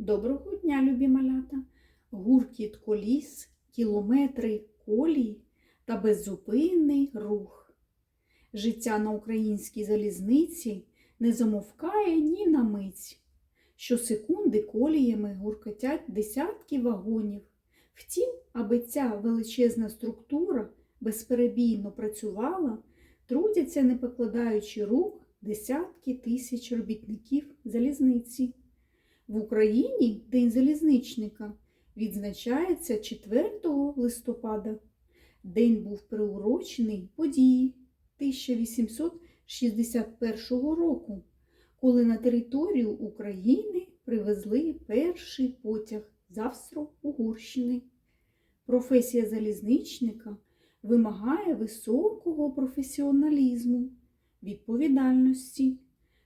Доброго дня, любі малята! Гуркіт коліс, кілометри колії та беззупинний рух. Життя на українській залізниці не замовкає ні на мить. Щосекунди коліями гуркотять десятки вагонів. Втім, аби ця величезна структура безперебійно працювала, трудяться, не покладаючи рук, десятки тисяч робітників залізниці. В Україні День залізничника відзначається 4 листопада. День був приурочений події 1861 року, коли на територію України привезли перший потяг з Австро-Угорщини. Професія залізничника вимагає високого професіоналізму, відповідальності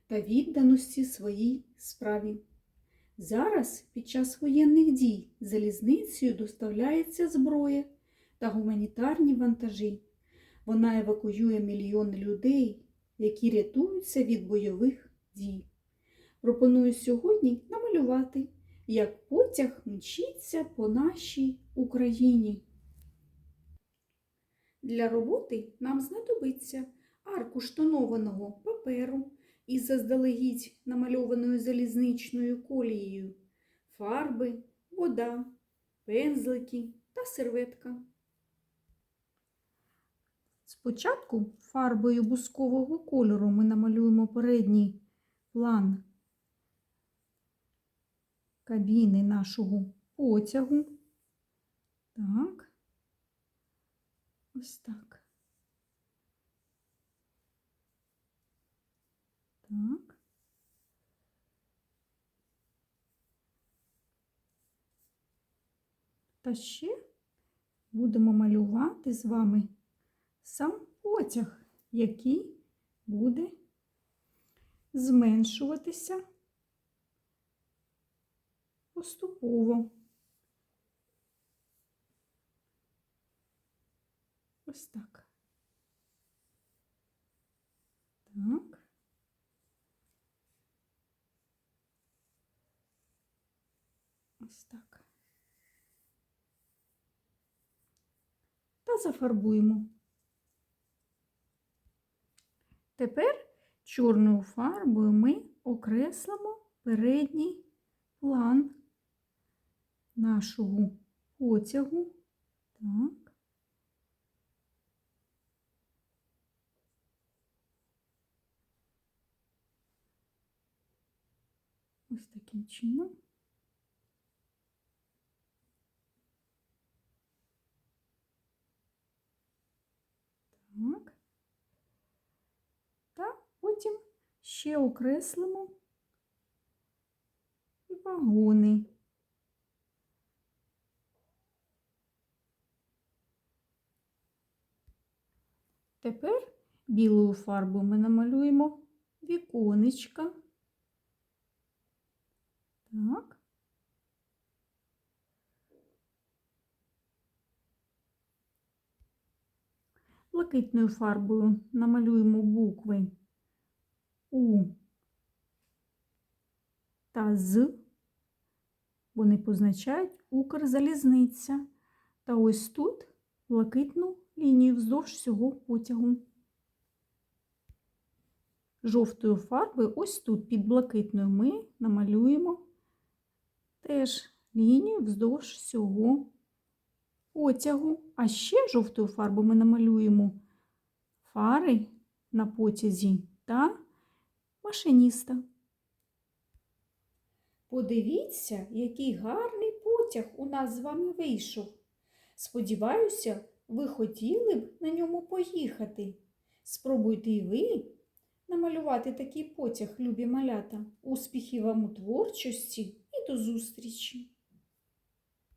та відданості своїй справі. Зараз під час воєнних дій залізницею доставляється зброя та гуманітарні вантажі. Вона евакуює мільйони людей, які рятуються від бойових дій. Пропоную сьогодні намалювати, як потяг мчиться по нашій Україні. Для роботи нам знадобиться аркуш тонованого паперу із заздалегідь намальованою залізничною колією, фарби, вода, пензлики та серветка. Спочатку фарбою бускового кольору ми намалюємо передній план кабіни нашого потягу. Так, ось так. Так. Та ще будемо малювати з вами сам потяг, який буде зменшуватися поступово. Ось так. Ось так. Та зафарбуємо. Тепер чорною фарбою ми окреслимо передній план нашого потягу. Так. Ось таким чином. Так. Та потім ще окреслимо вагони. Тепер білою фарбою ми намалюємо віконечка. Так. Блакитною фарбою намалюємо букви У та З. Вони позначають Укрзалізниця. Та ось тут блакитну лінію вздовж всього потягу. Жовтою фарбою, ось тут під блакитною ми намалюємо теж лінію вздовж всього потягу. А ще жовтою фарбою ми намалюємо фари на потязі та машиніста. Подивіться, який гарний потяг у нас з вами вийшов. Сподіваюся, ви хотіли б на ньому поїхати. Спробуйте і ви намалювати такий потяг, любі малята. Успіхів вам у творчості і до зустрічі!